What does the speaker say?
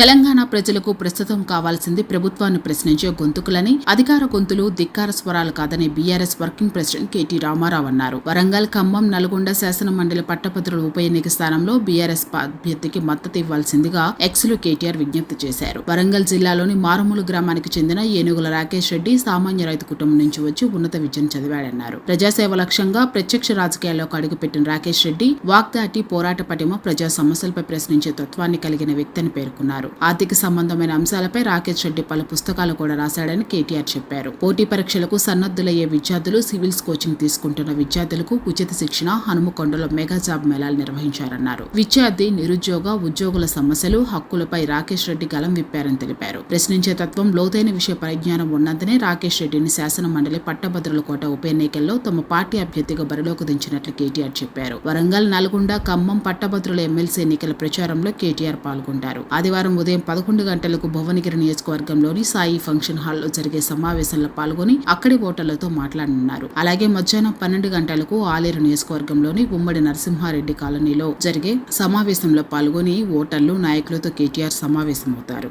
తెలంగాణ ప్రజలకు ప్రస్తుతం కావాల్సింది ప్రభుత్వాన్ని ప్రశ్నించే గొంతుకులని అధికార గొంతులు ధిక్కార స్వరాలు కాదని BRS working president KT Rama Rao అన్నారు. వరంగల్ ఖమ్మం నల్గొండ శాసన మండలి పట్టభద్రుల ఉప ఎన్నిక స్థానంలో బీఆర్ఎస్ అభ్యర్థికి మద్దతు ఇవ్వాల్సిందిగా ఎక్స్లు కేటీఆర్ విజ్ఞప్తి చేశారు. వరంగల్ జిల్లాలోని మారుమూల గ్రామానికి చెందిన ఏనుగుల రాకేష్ రెడ్డి సామాన్య రైతు కుటుంబం నుంచి వచ్చి ఉన్నత విద్యను చదివాడన్నారు. ప్రజాసేవ లక్ష్యంగా ప్రత్యక్ష రాజకీయాల్లోకి అడుగుపెట్టిన రాకేష్ రెడ్డి వాగ్దాటి పోరాట పటిమ ప్రజా సమస్యలపై ప్రశ్నించే తత్వాన్ని కలిగిన వ్యక్తి అని పేర్కొన్నారు. ఆర్థిక సంబంధమైన అంశాలపై రాకేష్ రెడ్డి పలు పుస్తకాలు కూడా రాశాడని కేటీఆర్ చెప్పారు. పోటీ పరీక్షలకు సన్నద్ధులయ్యే విద్యార్థులు సివిల్స్ కోచింగ్ తీసుకుంటున్న విద్యార్థులకు ఉచిత శిక్షణ హనుమకొండలో మెగా జాబ్ మేళాలు నిర్వహించారన్నారు. విద్యార్థి నిరుద్యోగ ఉద్యోగుల సమస్యలు హక్కులపై రాకేష్ రెడ్డి గలం విప్పారని తెలిపారు. ప్రశ్నించే తత్వం లోతైన విషయ పరిజ్ఞానం ఉన్నందునే రాకేష్ రెడ్డిని శాసన మండలి పట్టభద్రుల కోట ఉప ఎన్నికల్లో తమ పార్టీ అభ్యర్థిగా బరిలోకి దించినట్లు కేటీఆర్ చెప్పారు. వరంగల్ నల్గొండ ఖమ్మం పట్టభద్రుల ఎమ్మెల్సీ ఎన్నికల ప్రచారంలో కేటీఆర్ పాల్గొంటారు. ఆదివారం ఉదయం పదకొండు గంటలకు భువనగిరి నియోజకవర్గంలోని సాయి ఫంక్షన్ హాల్లో జరిగే సమావేశంలో పాల్గొని అక్కడి ఓటర్లతో మాట్లాడనున్నారు. అలాగే మధ్యాహ్నం పన్నెండు గంటలకు ఆలేరు నియోజకవర్గంలోని ఉమ్మడి నరసింహారెడ్డి కాలనీలో జరిగే సమావేశంలో పాల్గొని ఓటర్లు నాయకులతో కేటీఆర్ సమావేశమవుతారు.